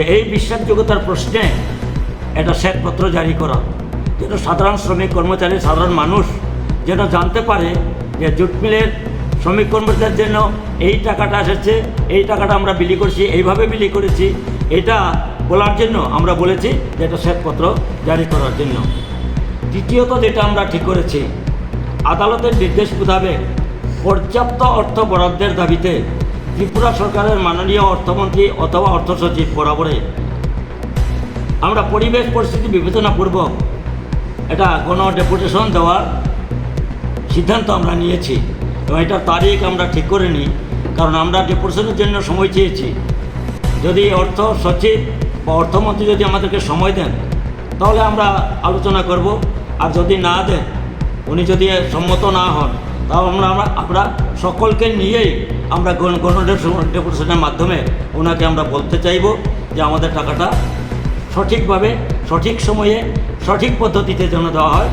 এই বিশ্বাসযোগ্যতার প্রশ্নে একটা শ্বেতপত্র জারি করা। যেন সাধারণ শ্রমিক কর্মচারী, সাধারণ মানুষ যেন জানতে পারে যে জুট মিলের শ্রমিক কর্মচারীর জন্য এই টাকাটা এসেছে, এই টাকাটা আমরা বিলি করছি, এইভাবে বিলি করেছি, এটা বলার জন্য আমরা বলেছি যে এটা শ্বেতপত্র জারি করার জন্য। দ্বিতীয়ত যেটা আমরা ঠিক করেছি, আদালতের নির্দেশ মোতাবেক পর্যাপ্ত অর্থ বরাদ্দের দাবিতে ত্রিপুরা সরকারের মাননীয় অর্থমন্ত্রী অথবা অর্থ সচিব বরাবরে। আমরা পরিবেশ পরিস্থিতি বিবেচনাপূর্বক এটা গণ ডেপুটেশন দেওয়ার সিদ্ধান্ত আমরা নিয়েছি এবং এটার তারিখ আমরা ঠিক করে নিই কারণ আমরা ডেপুটেশনের জন্য সময় চেয়েছি। যদি অর্থ সচিব বা অর্থমন্ত্রী যদি আমাদেরকে সময় দেন, তাহলে আমরা আলোচনা করব। আর যদি না দেন, উনি যদি সম্মত না হন, তাহলে আমরা আমরা আমরা সকলকে নিয়েই আমরা ডেপুটেশনের মাধ্যমে ওনাকে আমরা বলতে চাইব যে আমাদের টাকাটা সঠিকভাবে, সঠিক সময়ে, সঠিক পদ্ধতিতে যেন দেওয়া হয়।